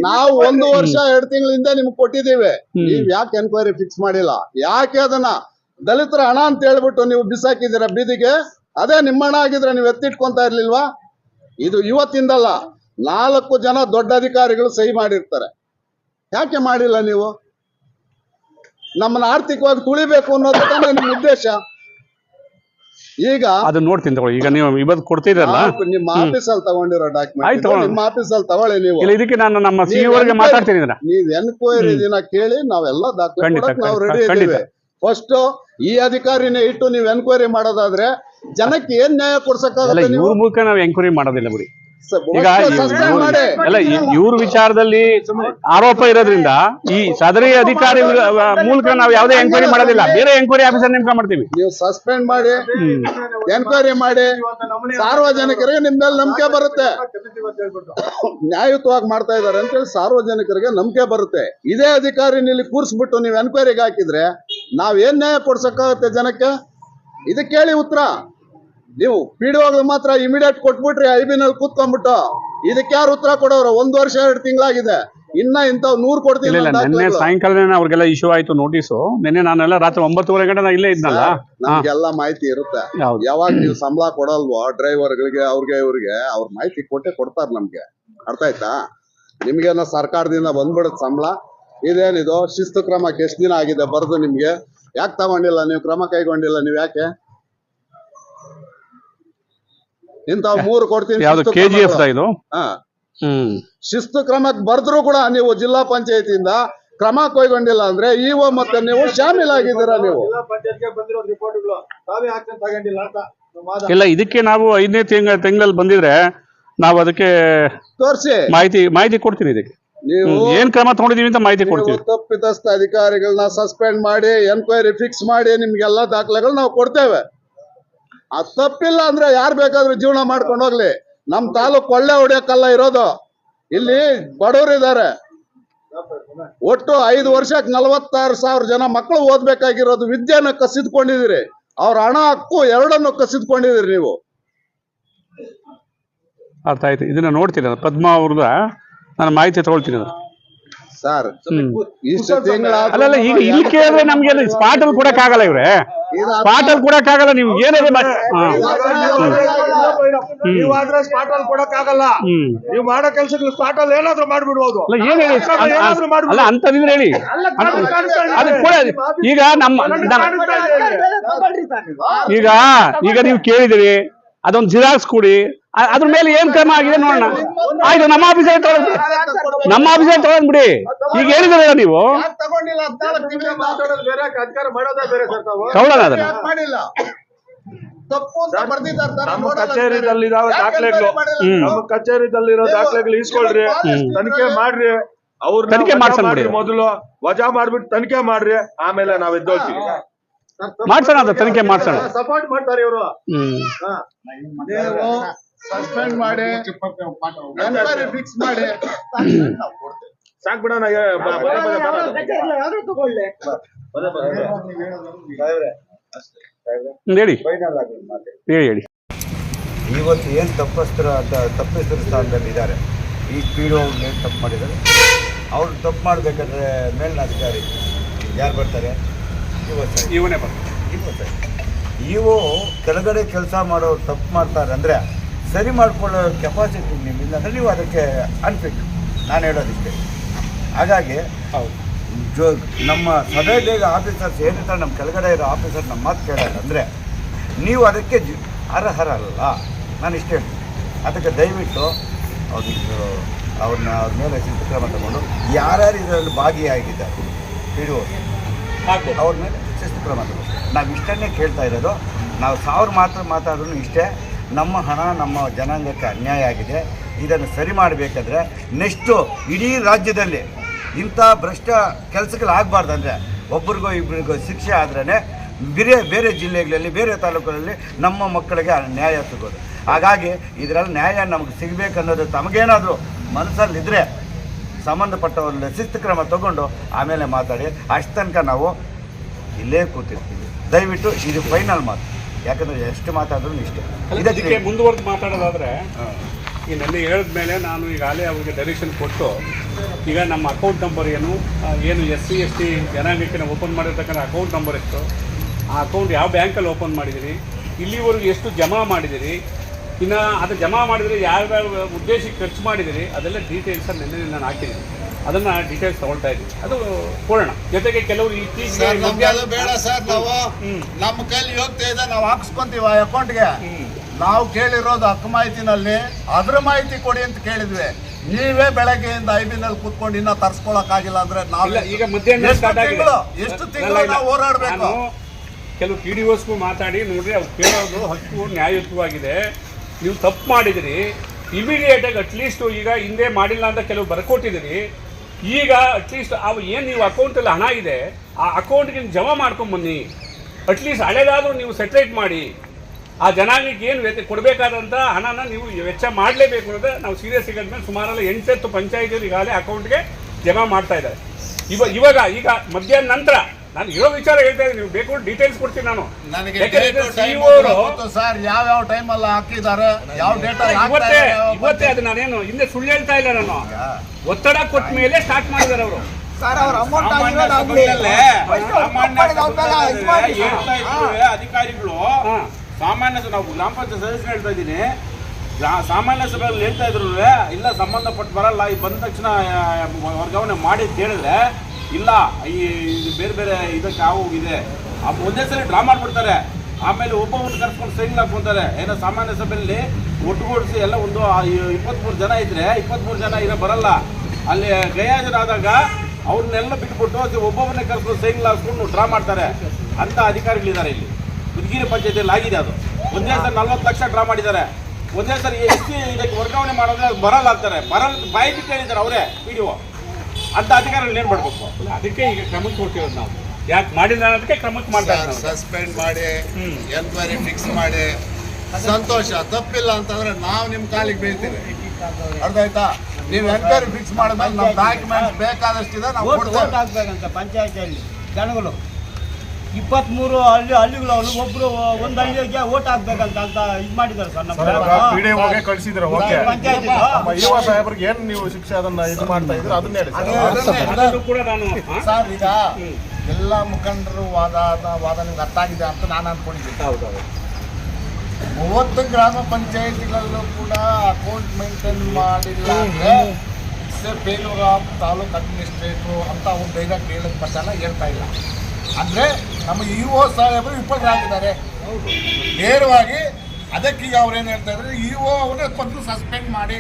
ನಾವು ಒಂದು ವರ್ಷ ಎರಡು ತಿಂಗಳಿಂದ ನಿಮ್ಗೆ ಕೊಟ್ಟಿದ್ದೀವಿ. ನೀವ್ ಯಾಕೆ ಎನ್ಕ್ವೈರಿ ಫಿಕ್ಸ್ ಮಾಡಿಲ್ಲ? ಯಾಕೆ ಅದನ್ನ? ದಲಿತರ ಹಣ ಅಂತ ಹೇಳ್ಬಿಟ್ಟು ನೀವು ಬಿಸಾಕಿದ್ದೀರಾ ಬೀದಿಗೆ ಅದೇ ನಿಮ್ಮ ಹಣ ಆಗಿದ್ರೆ ನೀವು ಎತ್ತಿಟ್ಕೊಂತ ಇರ್ಲಿಲ್ವಾ? ಇದು ಇವತ್ತಿಂದಲ್ಲ ನಾಲ್ಕು ಜನ ದೊಡ್ಡ ಅಧಿಕಾರಿಗಳು ಸಹಿ ಮಾಡಿರ್ತಾರೆ. ಯಾಕೆ ಮಾಡಿಲ್ಲ ನೀವು? ನಮ್ಮನ್ನ ಆರ್ಥಿಕವಾಗಿ ತುಳಿಬೇಕು ಅನ್ನೋದು ತಾನೇ ನಿಮ್ಮ ಉದ್ದೇಶ. ಈಗ ಅದನ್ನ ನೋಡ್ತೀನಿ ತಗೊಳ್ಳಿ ಈಗ ನೀವು ಇವತ್ತು ಕೊಡ್ತಿದ್ರಲ್ಲ ನಿಮ್ಮ ಆಫೀಸ್ ಅಲ್ಲಿ ತಗೊಂಡಿರೋ ಡಾಕ್ಯುಮೆಂಟ್ ನಿಮ್ಮ ಆಫೀಸ್ ಅಲ್ಲಿ ತಗೊಳ್ಳಿ ನೀವು. ಇದಕ್ಕೆ ನಾನು ನಮ್ಮ ಸಿ ನೀವು ಮಾತಾಡ್ತೀನಿ ನೀವ್ ಎನ್ಕ್ವೈರಿ ದಿನ ಕೇಳಿ ನಾವೆಲ್ಲ ದಾಖಲೆ ನಾವು ರೆಡಿ ಇದ್ದೀವಿ. ಫಸ್ಟ್ ಈ ಅಧಿಕಾರಿನ ಇಟ್ಟು ನೀವು ಎನ್ಕ್ವೈರಿ ಮಾಡೋದಾದ್ರೆ ಜನಕ್ಕೆ ಏನ್ ನ್ಯಾಯ ಕೊಡ್ಸಕ್ಕಾಗಲ್ಲ ಇವ್ರ ಮೂಲಕ ನಾವು ಎಂಕ್ವೈರಿ ಮಾಡೋದಿಲ್ಲ ಬಿಡಿ. ಈಗ ಅಲ್ಲ ಇವ್ರ ವಿಚಾರದಲ್ಲಿ ಆರೋಪ ಇರೋದ್ರಿಂದ ಈ ಸದರಿ ಅಧಿಕಾರಿ ಮೂಲಕ ನಾವು ಯಾವುದೇ ಎನ್ಕ್ವೈರಿ ಮಾಡೋದಿಲ್ಲ. ಬೇರೆ ಎನ್ಕ್ವೈರಿ ಆಫೀಸರ್ ನೇಮಕ ಮಾಡ್ತೀವಿ ನೀವು ಸಸ್ಪೆಂಡ್ ಮಾಡಿ ಎನ್ಕ್ವೈರಿ ಮಾಡಿ ಸಾರ್ವಜನಿಕರಿಗೆ ನಿಮ್ ಮೇಲೆ ನಂಬಿಕೆ ಬರುತ್ತೆ. ನ್ಯಾಯಯುತವಾಗಿ ಮಾಡ್ತಾ ಇದಾರೆ ಅಂತೇಳಿ ಸಾರ್ವಜನಿಕರಿಗೆ ನಂಬಿಕೆ ಬರುತ್ತೆ. ಇದೇ ಅಧಿಕಾರಿ ಇಲ್ಲಿ ಕೂರಿಸ್ಬಿಟ್ಟು ನೀವು ಎನ್ಕ್ವೈರಿಗೆ ಹಾಕಿದ್ರೆ ನಾವ್ ಏನ್ ನ್ಯಾಯ ಕೊಡ್ಸಕ್ಕಾಗತ್ತೆ ಜನಕ್ಕೆ? ಇದಕ್ಕೆ ಕೇಳಿ ಉತ್ತರ. ನೀವು ಪಿಡಿಒಗಳು ಮಾತ್ರ ಇಮಿಡಿಯೇಟ್ ಕೊಟ್ಬಿಟ್ರಿ ಐ ಬಿ ನಲ್ಲಿ ಕೂತ್ಕೊಂಡ್ಬಿಟ್ಟು ಇದಕ್ಕೆ ಯಾರು ಉತ್ತರ ಕೊಡೋರು? ಒಂದ್ ವರ್ಷ ಎರಡು ತಿಂಗಳಾಗಿದೆ. ಇನ್ನ ಇಂಥವ್ ನೂರ್ ಕೊಡ್ತಿಲ್ಲ ನಿನ್ನೆ ಸಾಯಂಕಾಲ ಅವ್ರಿಗೆಲ್ಲ ಇಶ್ಯೂ ಆಯ್ತು ನೋಟಿಸ್ ನಿನ್ನೆ ನಾನೆಲ್ಲ ರಾತ್ರಿ ಒಂಬತ್ತುವರೆ ಗಂಟೆ ನಾನು ಇಲ್ಲೇ ಇದ್ನಲ್ಲ? ನಮ್ಗೆಲ್ಲ ಮಾಹಿತಿ ಇರುತ್ತೆ. ಯಾವಾಗ ನೀವು ಸಂಬಳ ಕೊಡಲ್ವೋ ಡ್ರೈವರ್ಗಳಿಗೆ ಅವ್ರಿಗೆ ಇವ್ರಿಗೆ ಅವ್ರ ಮಾಹಿತಿ ಕೊಟ್ಟೆ ಕೊಡ್ತಾರೆ ನಮ್ಗೆ. ಅರ್ಥ ಆಯ್ತಾ? ನಿಮ್ಗೇನ ಸರ್ಕಾರದಿಂದ ಬಂದ್ಬಿಡುತ್ತೆ ಸಂಬಳ ಇದೇನಿದು? ಶಿಸ್ತು ಕ್ರಮಕ್ಕೆ ಎಷ್ಟು ದಿನ ಆಗಿದೆ ಬರ್ದು ನಿಮ್ಗೆ? ಯಾಕೆ ತಗೊಂಡಿಲ್ಲ ನೀವು? ಕ್ರಮ ಕೈಗೊಂಡಿಲ್ಲ ನೀವು ಯಾಕೆ? ಇಂಥವ್ ಮೂರು ಕೊಡ್ತೀನಿ ಯಾವ್ದು ಶಿಸ್ತು ಕೆ ಜಿ ಎಫ್ ಕ್ರಮಗಳು. ಇದು ಹಾ. ಹ್ಮ್. ಶಿಸ್ತು ಕ್ರಮಕ್ಕೆ ಬರ್ದ್ರು ಕೂಡ ನೀವು ಜಿಲ್ಲಾ ಪಂಚಾಯತಿಯಿಂದ ಕ್ರಮ ಕೈಗೊಂಡಿಲ್ಲ ಅಂದ್ರೆ ಇಒ ಮತ್ತೆ ನೀವು ಶಾಮೀಲಾಗಿದ್ದೀರಾ ನೀವು? ಬಂದಿರೋದು ರಿಪೋರ್ಟ್ಗಳು ತಾವೇ ಆಕ್ಷನ್ ತಗೊಂಡಿಲ್ಲ ಅಂತ ಇಲ್ಲ ಇದಕ್ಕೆ ನಾವು ಐದನೇ ತಿಂಗಳ ತಿಂಗಳಲ್ಲಿ ಬಂದಿದ್ರೆ ನಾವು ಅದಕ್ಕೆ ತೋರಿಸಿ. ಮಾಹಿತಿ ಮಾಹಿತಿ ಕೊಡ್ತೀನಿ ಇದಕ್ಕೆ. ನೀವು. ಏನ್ ಕ್ರಮ ತಗೊಂಡಿದೀವಿ ಅಂತ ಮಾಹಿತಿ ಕೊಡ್ತೀವಿ. ತಪ್ಪಿತಸ್ಥ ಅಧಿಕಾರಿಗಳನ್ನ ಸಸ್ಪೆಂಡ್ ಮಾಡಿ ಎನ್ಕ್ವೈರಿ ಫಿಕ್ಸ್ ಮಾಡಿ ನಿಮ್ಗೆಲ್ಲ ದಾಖಲೆಗಳು ನಾವು ಕೊಡ್ತೇವೆ. ಆ ತಪ್ಪಿಲ್ಲ ಅಂದ್ರೆ ಯಾರು ಬೇಕಾದ್ರೂ ಜೀವನ ಮಾಡ್ಕೊಂಡು ಹೋಗ್ಲಿ. ನಮ್ ತಾಲೂಕ್ ಕೊಳ್ಳೆ ಹೊಡಿಯಕ್ಕಲ್ಲ ಇರೋದು. ಇಲ್ಲಿ ಬಡವರಿದ್ದಾರೆ ಒಟ್ಟು ಐದು ವರ್ಷಕ್ಕೆ ನಲವತ್ತಾರು ಸಾವಿರ ಜನ ಮಕ್ಕಳು ಓದ್ಬೇಕಾಗಿರೋದು ವಿದ್ಯೆನ ಕಸಿದ್ಕೊಂಡಿದಿರಿ ಅವ್ರ ಹಣ, ಹಕ್ಕು ಎರಡನ್ನು ಕಸಿದ್ಕೊಂಡಿದಿರಿ ನೀವು. ಅರ್ಥ ಆಯ್ತು. ಇದನ್ನ ನೋಡ್ತೀನಿ ಪದ್ಮ ಅವ್ರದ ನಾನು ಮಾಹಿತಿ ತಗೊಳ್ತೀನಿ ಅದು ಸರ್. ಇಷ್ಟು ತಿಂಗಳ ಅಲ್ಲಲ್ಲ ಈಗ ಇಲ್ಲಿ ಕೇಳಿದ್ರೆ ನಮ್ಗೆ ಸ್ಪಾಟ್ ಅಲ್ಲಿ ಕೊಡಕ್ ಆಗಲ್ಲ ಇವ್ರೆ? ಸ್ಪಾಟ್ ಅಲ್ಲಿ ಕೊಡಕ್ ಆಗಲ್ಲ ನೀವು ಏನಿದೆ ಮಾ- ಹಾ. ನೀವು ಆದ್ರೆ ಸ್ಪಾಟ್ ಅಲ್ಲಿ ಕೊಡಕ್ ಆಗಲ್ಲ ಹ್ಮ್. ನೀವು ಮಾಡೋ ಕೆಲ್ಸಗಳು ಸ್ಪಾಟ್ ಅಲ್ಲಿ ಏನಾದ್ರೂ ಮಾಡ್ಬಿಡ್ಬೋದು. ಅಲ್ಲ ಏನ್ ಹೇಳಿ. ಏನಾದ್ರೂ ಅದು ಕೂಡ ಈಗ ನಮ್ಮ- ಈಗ ಈಗ ನೀವು ಕೇಳಿದಿರಿ ಅದೊಂದು ಜಿರಾಕ್ಸ್ ಕೊಡಿ. ಅದ್ರ ಮೇಲೆ ಏನ್ ಕ್ರಮ ಆಗಿದೆ ನೋಡೋಣ. ಆಯ್ತು ನಮ್ಮ ಆಫೀಸಲ್ಲಿ ತಗೊಂಡ್ ನಮ್ಮ ಆಫೀಸಲ್ಲಿ ತಗೊಂಡ್ಬಿಡಿ ಈಗ ಹೇಳಿದ್ರಲ್ಲ ನೀವು? ಅದನ್ನ ಯಾಕ್ ತಪ್ಪು ಅಂತ ನಮ್ಮ ನೋಡಲ್ಲ ಕಚೇರಿದಲ್ಲಿ ದಾಖಲೆಗಳು. ನಮ್ಮ ಕಚೇರಿದಲ್ಲಿರೋ ದಾಖಲೆಗಳು ಇಸ್ಕೊಳ್ರಿ ತನಿಖೆ ಮಾಡ್ರಿ. ಅವ್ರ ತನಿಖೆ ವಜಾ ಮಾಡ್ಸೋಣ ಬಿಡಿ. ಮೊದಲು. ವಜಾ ಮಾಡ್ಬಿಟ್ಟು ತನಿಖೆ ಮಾಡ್ರಿ. ಆಮೇಲೆ ನಾವ್ ಎದ್ದೋಗ್ತೀವಿ ಮಾಡ್ಸೋಣ ಅದು ತನಿಖೆ ಮಾಡ್ಸೋಣ. ಸಪೋರ್ಟ್ ಮಾಡ್ತಾರೆ ಇವರು. ನೀವು ಸಸ್ಪೆಂಡ್ ಮಾಡಿ ಎನ್ಕ್ವೈರಿ ಫಿಕ್ಸ್ ಮಾಡಿ. ಸಾಕ್ ಬಿಡೋಣ ಹೇಳಿ. ಹೇಳಿ. ಹೇಳಿ ಇವತ್ತು ಏನು ತಪ್ಪಿಸ್ತರ ತಪ್ಪಿಸ್ತರ ಸ್ಥಾನದಲ್ಲಿದ್ದಾರೆ ಈ ಪಿ ಡಿ ಏನು ತಪ್ಪು ಮಾಡಿದ್ದಾರೆ? ಅವ್ರು ತಪ್ಪು ಮಾಡಬೇಕಾದ್ರೆ ಮೇಲಿನ ಅಧಿಕಾರಿ ಯಾರು ಬರ್ತಾರೆ? ಇವನೇ ಬರ್ತಾರೆ ಇವತ್ತು ಇವು ಕೆಳಗಡೆ ಕೆಲಸ ಮಾಡೋರು ತಪ್ಪು ಮಾಡ್ತಾರೆ ಅಂದರೆ ಸರಿ ಮಾಡ್ಕೊಳ್ಳೋ ಕೆಪಾಸಿಟಿ ನಿಮ್ಮಿಲ್ಲ ಅಂದರೆ ನೀವು ಅದಕ್ಕೆ ಅನ್ಫಿಟ್ ನಾನು ಹೇಳೋದಿಕ್ಕೆ ಹಾಗಾಗಿ ಜೋ ನಮ್ಮ ಸಭೆಯಲ್ಲಿ ಆಫೀಸರ್ಸ್ ಏನಿರ್ತಾರೆ ನಮ್ಮ ಕೆಳಗಡೆ ಇರೋ ಆಫೀಸರ್ ನಮ್ಮ ಮಾತು ಕೇಳೋದು ಅಂದರೆ ನೀವು ಅದಕ್ಕೆ ಜಿ- ಅರ್ಹರಲ್ಲ. ನಾನು ಇಷ್ಟೇ ಹೇಳ್ತೀನಿ. ಅದಕ್ಕೆ ದಯವಿಟ್ಟು ಅವ್ರಿಗೆ ಅವ್ರನ್ನ ಅವ್ರ ಮೇಲೆ ಚಿತ್ರಕ್ರಮ ಕ್ರಮ ತಗೊಂಡು ಯಾರ್ಯಾರು ಇದರಲ್ಲಿ ಭಾಗಿಯಾಗಿದ್ದಾರೆ ಇಡುವ ಅವ್ರ ಮೇಲೆ ಶಿಸ್ತು ಕ್ರಮ ನಾವು ಇಷ್ಟನ್ನೇ ಕೇಳ್ತಾ ಇರೋದು, ನಾವು ಸಾವಿರ ಮಾತ್ರ ಮಾತಾಡೋದು ಇಷ್ಟೇ. ನಮ್ಮ ಹಣ, ನಮ್ಮ ಜನಾಂಗಕ್ಕೆ ಅನ್ಯಾಯ ಆಗಿದೆ. ಇದನ್ನು ಸರಿ ಮಾಡಬೇಕಾದ್ರೆ ನೆಕ್ಸ್ಟು ಇಡೀ ರಾಜ್ಯದಲ್ಲಿ ಇಂಥ ಭ್ರಷ್ಟ ಕೆಲಸಗಳಾಗಬಾರ್ದು ಅಂದರೆ ಒಬ್ರಿಗೋ ಇಬ್ಬರಿಗೋ ಶಿಕ್ಷೆ ಆದ್ರೇ ಬೇರೆ ಬೇರೆ ಜಿಲ್ಲೆಗಳಲ್ಲಿ, ಬೇರೆ ತಾಲೂಕುಗಳಲ್ಲಿ ನಮ್ಮ ಮಕ್ಕಳಿಗೆ ನ್ಯಾಯ ಸಿಗೋದು. ಹಾಗಾಗಿ ಇದರಲ್ಲಿ ನ್ಯಾಯ ನಮಗೆ ಸಿಗಬೇಕನ್ನೋದು ತಮಗೇನಾದರೂ ಮನಸ್ಸಲ್ಲಿದ್ದರೆ ಸಂಬಂಧಪಟ್ಟವ್ರ ಶಿಸ್ತು ಕ್ರಮ ತಗೊಂಡು ಆಮೇಲೆ ಮಾತಾಡಿ ಅಷ್ಟು ತನಕ ನಾವು ಇಲ್ಲೇ ಕೂತಿರ್ತೀವಿ. ದಯವಿಟ್ಟು ಇದು ಫೈನಲ್ ಮಾತು. ಯಾಕಂದ್ರೆ ಎಷ್ಟು ಮಾತಾಡಿದ್ರು ಇಷ್ಟೇ. ಇದಕ್ಕೆ ಮುಂದುವರೆದು ಮಾತಾಡೋದಾದರೆ ಈ ನೆನ್ನೆ ಹೇಳಿದ ಮೇಲೆ ನಾನು ಈಗಾಗಲೇ ಅವರಿಗೆ ಡೈರೆಕ್ಷನ್ ಕೊಟ್ಟು ಈಗ ನಮ್ಮ ಅಕೌಂಟ್ ನಂಬರ್ ಏನು ಏನು ಎಸ್ ಸಿ ಎಸ್ ಟಿ ಜನಾಂಗಕ್ಕೆ ನಾವು ಓಪನ್ ಮಾಡಿರ್ತಕ್ಕಂಥ ಅಕೌಂಟ್ ನಂಬರ್ ಎಷ್ಟು? ಆ ಅಕೌಂಟ್ ಯಾವ ಬ್ಯಾಂಕಲ್ಲಿ ಓಪನ್ ಮಾಡಿದಿರಿ? ಇಲ್ಲಿವರೆಗೂ ಎಷ್ಟು ಜಮಾ ಮಾಡಿದಿರಿ? ಇನ್ನು ಅದು ಜಮಾ ಮಾಡಿದರೆ ಯಾವ್ಯಾವ ಉದ್ದೇಶಕ್ಕೆ ಖರ್ಚು ಮಾಡಿದಿರಿ ಅದೆಲ್ಲ ಡೀಟೇಲ್ಸ್ ನಿನ್ನೆ ನಾನು ಹಾಕಿದ್ದೀನಿ. ಅದನ್ನು ಡೀಟೇಲ್ಸ್ ತಗೊಳ್ತಾ ಇದ್ದೀನಿ. ಅದು ಪೂರ್ಣ ಜೊತೆಗೆ ಕೆಲವರು ಇತ್ತೀಚೆಗೆ ಬೇಡ ಸರ್ ನಾವು. ನಮ್ಮ ಕೈಲಿ ಹೋಗ್ತಾ ಇದೆ ನಾವು ಹಾಕಿಸ್ಕೊಂತೀವಿ ಆ ಅಕೌಂಟ್ಗೆ ನಾವು ಕೇಳಿರೋದು ಹಕ್ಕು ಮಾಹಿತಿನಲ್ಲಿ ಅದ್ರ ಮಾಹಿತಿ ಕೊಡಿ ಅಂತ ಕೇಳಿದ್ವಿ. ನೀವೇ ಬೆಳಗ್ಗೆಯಿಂದ ಐಬಿನಲ್ಲಿ ಕೂತ್ಕೊಂಡು ಇನ್ನ ತರ್ಸ್ಕೊಳಕ್ ಆಗಿಲ್ಲ ಅಂದ್ರೆ ನಾವು ಈಗ ಮಧ್ಯಾಹ್ನ ಎಷ್ಟು ತಿಂಗಳು. ನಾವು ಹೋರಾಡ್ಬೇಕು? ಕೆಲವು ಪಿ ಡಿ ಓಸ್ಗೂ ಮಾತಾಡಿ ನೋಡ್ರಿ ಅವ್ರು ಕೇಳೋದು ಹಕ್ಕು ನ್ಯಾಯಯುತವಾಗಿದೆ. ನೀವು ತಪ್ಪು ಮಾಡಿದಿರಿ. ಇಮಿಡಿಯೇಟ್ ಆಗಿ ಅಟ್ಲೀಸ್ಟ್ ಈಗ ಹಿಂದೆ ಮಾಡಿಲ್ಲ ಅಂತ ಕೆಲವು ಬರ್ಕೊಟ್ಟಿದ್ದೀರಿ ಈಗ ಅಟ್ಲೀಸ್ಟ್ ಅವು ಏನು ನೀವು ಅಕೌಂಟಲ್ಲಿ ಹಣ ಇದೆ, ಆ ಅಕೌಂಟ್ಗೆ ಜಮಾ ಮಾಡ್ಕೊಂಬನ್ನಿ ಅಟ್ಲೀಸ್ಟ್ ಹಳೆದಾದರೂ ನೀವು ಸೆಟ್ರೇಟ್ ಮಾಡಿ. ಆ ಜನಾಂಗಕ್ಕೆ ಏನು ವೆಚ್ಚ ಕೊಡಬೇಕಾದಂಥ ಹಣನ ನೀವು ವೆಚ್ಚ ಮಾಡಲೇಬೇಕು ಅಂತ ನಾವು ಸೀರಿಯಸ್ ಮೇಲೆ ಸುಮಾರಲ್ಲ ಎಂಟತ್ತು ಪಂಚಾಯಿತಿಗಳು ಈಗಾಗಲೇ ಅಕೌಂಟ್ಗೆ ಜಮಾ ಮಾಡ್ತಾ ಇದ್ದಾರೆ. ಇವ, ಇವಾಗ ಈಗ ಮಧ್ಯಾಹ್ನ ನಂತರ ನಾನು ಇರೋ ವಿಚಾರ ಹೇಳ್ತಾ ಇದ್ದೀನಿ. ನೀವು ಬೇಕು ಡೀಟೇಲ್ಸ್ ಕೊಡ್ತೀನಿ ನಾನು. ನನಗೆ ಸರ್ ಯಾವ ಯಾವ ಟೈಮ್ ಅಲ್ಲ ಹಾಕಿದ್ದಾರೆ ಯಾವ ಡೇಟ್ ಇವತ್ತೇ ಇವತ್ತೇ ಅದು ನಾನೇನು ಹಿಂದೆ ಸುಳ್ಳು ಹೇಳ್ತಾ ಇಲ್ಲ ನಾನು. ಒತ್ತಡ ಕೊಟ್ಟ ಮೇಲೆ ಸ್ಟಾರ್ಟ್ ಮಾಡಿದ್ದಾರೆ ಅವರು. ಸರ್ ಅವ್ರ ಅಮೌಂಟ್ ಅಧಿಕಾರಿಗಳು. ಸಾಮಾನ್ಯ ನಾವು ಗ್ರಾಮ ಪಂಚಾಯತ್ ಸದಸ್ಯರು ಹೇಳ್ತಾ ಇದ್ದೀನಿ. ಸಾಮಾನ್ಯ ಸಭೆಯಲ್ಲಿ ಹೇಳ್ತಾ ಇದ್ರು ಇಲ್ಲ ಸಂಬಂಧಪಟ್ಟು ಬರಲ್ಲ. ಈ ಬಂದ ತಕ್ಷಣ ವರ್ಗಾವಣೆ ಮಾಡಿ ಅಂತ ಹೇಳಿದ್ರೆ ಇಲ್ಲ, ಈ ಬೇರೆ ಬೇರೆ ಇದಕ್ಕೆ ಯಾವ ಆ ಒಂದೇ ಸಲ ಡ್ರಾ ಮಾಡಿಬಿಡ್ತಾರೆ. ಆಮೇಲೆ ಒಬ್ಬೊಬ್ಬರು ಕರ್ಸ್ಕೊಂಡು ಸೈನ್ ಹಾಕೊಂತಾರೆ ಏನೋ ಸಾಮಾನ್ಯ ಸಭೆಯಲ್ಲಿ ಒಟ್ಟುಗೂಡಿಸಿ ಎಲ್ಲ ಒಂದು ಇಪ್ಪತ್ತ್ಮೂರು ಜನ ಇದ್ದರೆ ಇಪ್ಪತ್ತ್ಮೂರು ಜನ ಇರೋ ಬರಲ್ಲ. ಅಲ್ಲಿ ಗೈಹಾಜರಾದಾಗ ಅವ್ರನ್ನೆಲ್ಲ ಬಿಟ್ಬಿಟ್ಟು ಅದು ಒಬ್ಬೊಬ್ಬರನ್ನೇ ಕರ್ಸ್ಕೊಂಡು ಸೈನ್ ಹಾಕ್ಸ್ಕೊಂಡು ಡ್ರಾ ಮಾಡ್ತಾರೆ. ಅಂತ ಅಧಿಕಾರಿಗಳಿದ್ದಾರೆ ಇಲ್ಲಿ. ಉದ್ಗಿರಿ ಪಂಚಾಯತಿಯಲ್ಲಿ ಆಗಿದೆ ಅದು. ಒಂದೇ ಸಲ ನಲ್ವತ್ತು ಲಕ್ಷ ಡ್ರಾ ಮಾಡಿದ್ದಾರೆ. ಒಂದೇ ಸರಿ ಎಷ್ಟು ಇದಕ್ಕೆ ವರ್ಗಾವಣೆ ಮಾಡಿದ್ರೆ ಅದು ಬರಲ್ಲ ಅಂತಾರೆ ಬರಲ್ಲ ಬಾಯಿ ಬಿಟ್ಟು ಹೇಳಿದ್ದಾರೆ ಅವರೇ, ಪಿ ಡಿ ಅಂತ ಅಧಿಕಾರಿಗಳು ಏನ್ ಮಾಡಬೇಕು? ಅದಕ್ಕೆ ಈಗ ಕ್ರಮಕ್ಕೆ ಕೊಟ್ಟಿರೋದು ನಾವು. ಯಾಕೆ ಮಾಡಿಲ್ಲ ಅನ್ನೋದಕ್ಕೆ ಕ್ರಮಕ್ಕೆ ಮಾಡ್ತಾ. ಸಸ್ಪೆಂಡ್ ಮಾಡಿ. ಎನ್ಕ್ವೈರಿ ಫಿಕ್ಸ್ ಮಾಡಿ. ಸಂತೋಷ ತಪ್ಪಿಲ್ಲ ಅಂತಂದ್ರೆ ನಾವು ನಿಮ್ ಕಾಲಿಗೆ ಬೀಳ್ತೀವಿ. ಅರ್ಥ ಆಯ್ತಾ? ನೀವು ಎನ್ಕ್ವೈರಿ ಫಿಕ್ಸ್ ಮಾಡಿದ್ಮೇಲೆ ನಮ್ಮ ಡಾಕ್ಯುಮೆಂಟ್ಸ್ ಬೇಕಾದಷ್ಟಿದೆ ನಾವು ಕೊಡ್ತೇವೆ. ಪಂಚಾಯತಿಯಲ್ಲಿ ಜನಗಳು. ಇಪ್ಪತ್ಮೂರು ಹಳ್ಳಿ ಹಳ್ಳಿಗಳವರು ಒಬ್ರು ಒಂದು ಹಳ್ಳಿಗೆ ಓಟ್ ಹಾಕ್ಬೇಕಂತ ಅಂತ ಇದು ಮಾಡಿದ್ದಾರೆ ಸರ್ ನಮ್ಮ ಕಳಿಸಿದ್ರೆ ಸಾಹೇಬ್ರಿಗೆ ಏನು ನೀವು ಶಿಕ್ಷೆ ಅದನ್ನ ಇದು ಮಾಡ್ತಾ ಇದ್ರೆ? ಅದನ್ನ ಹೇಳಿ ಸರ್. ಅದನ್ನೇ- ಅದನ್ನು ಕೂಡ ನಾನು ಸರ್ ಈಗ ಎಲ್ಲ ಮುಖಂಡರು ವಾದ ವಾದ ನಿಮ್ಗೆ ಅರ್ಥ ಆಗಿದೆ ಅಂತ ನಾನು ಅನ್ಕೊಂಡಿದ್ದೀನಿ. ಮೂವತ್ತು ಗ್ರಾಮ ಪಂಚಾಯತಿಗಳಲ್ಲೂ ಕೂಡ ಅಕೌಂಟ್ ಮೇಂಟೈನ್ ಮಾಡಿಲ್ಲ ಅಂದ್ರೆ ಆಫ್ ತಾಲೂಕ್ ಅಡ್ಮಿನಿಸ್ಟ್ರೇಟ್ರು ಅಂತ ಅವ್ರು ಡೈರೆಕ್ಟ್ ಹೇಳಿದ ಪ್ರಕಾರ ಹೇಳ್ತಾ ಇಲ್ಲ. ಅಂದ್ರೆ ನಮ್ಮ ಇ ಒ ಸಾಹೇಬರು ವಿಫಲರಾಗಿದ್ದಾರೆ ನೇರವಾಗಿ ಅದಕ್ಕೀಗ ಅವ್ರು ಏನು ಹೇಳ್ತಾ ಇದ್ದಾರೆ ಇ ಒ ಅವನ್ನ ಮೊದಲು ಸಸ್ಪೆಂಡ್ ಮಾಡಿ.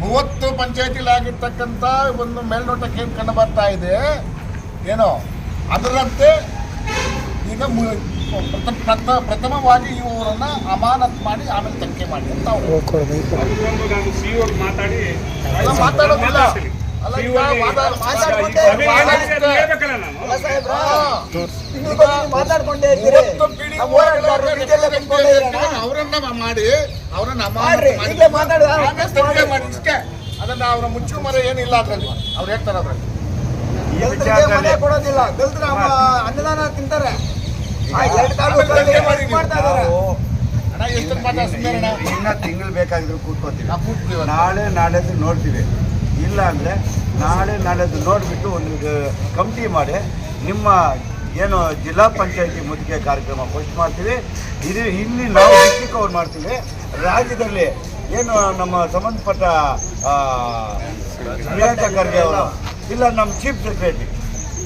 ಮೂವತ್ತು ಪಂಚಾಯತಿಲಾಗಿರ್ತಕ್ಕಂಥ ಒಂದು ಮೇಲ್ನೋಟಕ್ಕೆ ಏನು ಕಂಡು ಬರ್ತಾ ಇದೆ? ಏನೋ ಅದರಂತೆ ಈಗ ಪ್ರಥಮ ಪ್ರಥ- ಪ್ರಥಮವಾಗಿ ಇವರನ್ನ ಅಮಾನತ್ ಮಾಡಿ ಆಮೇಲೆ ತನಿಖೆ ಮಾಡಿ ಅಂತ ಅವರು ಮಾತಾಡೋದಿಲ್ಲ. ಮಾತಾಡ್ಕೊಂಡೇ. ಅವರನ್ನ ಮಾಡಿ ಅವರನ್ನ ಮಾಡ್ರಿ, ಅದನ್ನ ಅವರ ಮುಚ್ಚು ಮರ ಏನಿಲ್ಲ ಅದ್ರಲ್ಲಿ. ಅವ್ರು ಹೇಳ್ತಾರೆ ಅದ್ರಲ್ಲಿ. ಮನೆ ಕೊಡೋದಿಲ್ಲ. ದಲಿತರ ಅನ್ನದಾನ ತಿಂತಾರೆ. ಇನ್ನ ತಿಂಗಳು ಬೇಕಾಗಿದ್ರು ಕೂತ್ಕೋತೀವಿ. ನಾಳೆ ನಾಳೆ ನೋಡ್ತೀವಿ. ಇಲ್ಲ ಅಂದರೆ ನಾಳೆ ನಾಳೆದು ನೋಡಿಬಿಟ್ಟು ಒಂದು ಕಮಿಟಿ ಮಾಡಿ ನಿಮ್ಮ ಏನು ಜಿಲ್ಲಾ ಪಂಚಾಯತಿ ಮುತ್ತಿಗೆ ಕಾರ್ಯಕ್ರಮ ಪೋಸ್ಟ್ ಮಾಡ್ತೀವಿ. ಇದು ಇಲ್ಲಿ ನಾವು ಡಿಸ್ಟಿಕ್ ಅವ್ರು ಮಾಡ್ತೀವಿ. ರಾಜ್ಯದಲ್ಲಿ ಏನು ನಮ್ಮ ಸಂಬಂಧಪಟ್ಟ ಖರ್ಗೆ ಅವರು ಇಲ್ಲ, ನಮ್ಮ chief secretary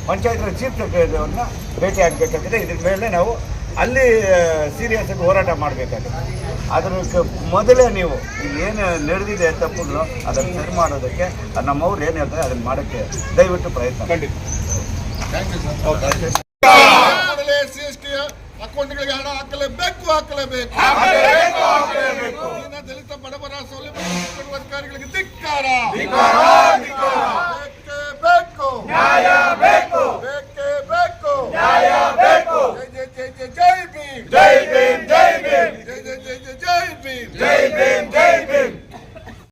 panchayat chief secretary ಅವ್ರನ್ನ ಭೇಟಿ ಆಗಬೇಕಾಗಿದೆ. ಇದ್ರ ಮೇಲೆ ನಾವು ಅಲ್ಲಿ ಸೀರಿಯಸ್ ಆಗಿ ಹೋರಾಟ ಮಾಡಬೇಕಾಗುತ್ತೆ. ಅದ್ರ ಮೊದಲೇ ನೀವು ಏನು ನಡೆದಿದೆ ತಪ್ಪುಗಳು ಅದನ್ನು ಸರಿ ಮಾಡೋದಕ್ಕೆ ನಮ್ಮವ್ರು ಏನು ಹೇಳ್ತಾರೆ ಅದನ್ನು ಮಾಡೋಕ್ಕೆ ದಯವಿಟ್ಟು ಪ್ರಯತ್ನ. ಅಕೌಂಟ್ಗಳಿಗೆ ಹಣ ಹಾಕಲೇಬೇಕು ಹಾಕಲೇಬೇಕು. ದಲಿತ ಬಡವರ ಸೌಲಭ್ಯ ಅಧಿಕಾರಿಗಳಿಗೆ ಧಿಕ್ಕಾರ. ಬೇಕು ಬೇಕು. David, David, David, David, David, David. Jai Bhim! Jai Bhim! Jai Bhim! Jai Bhim!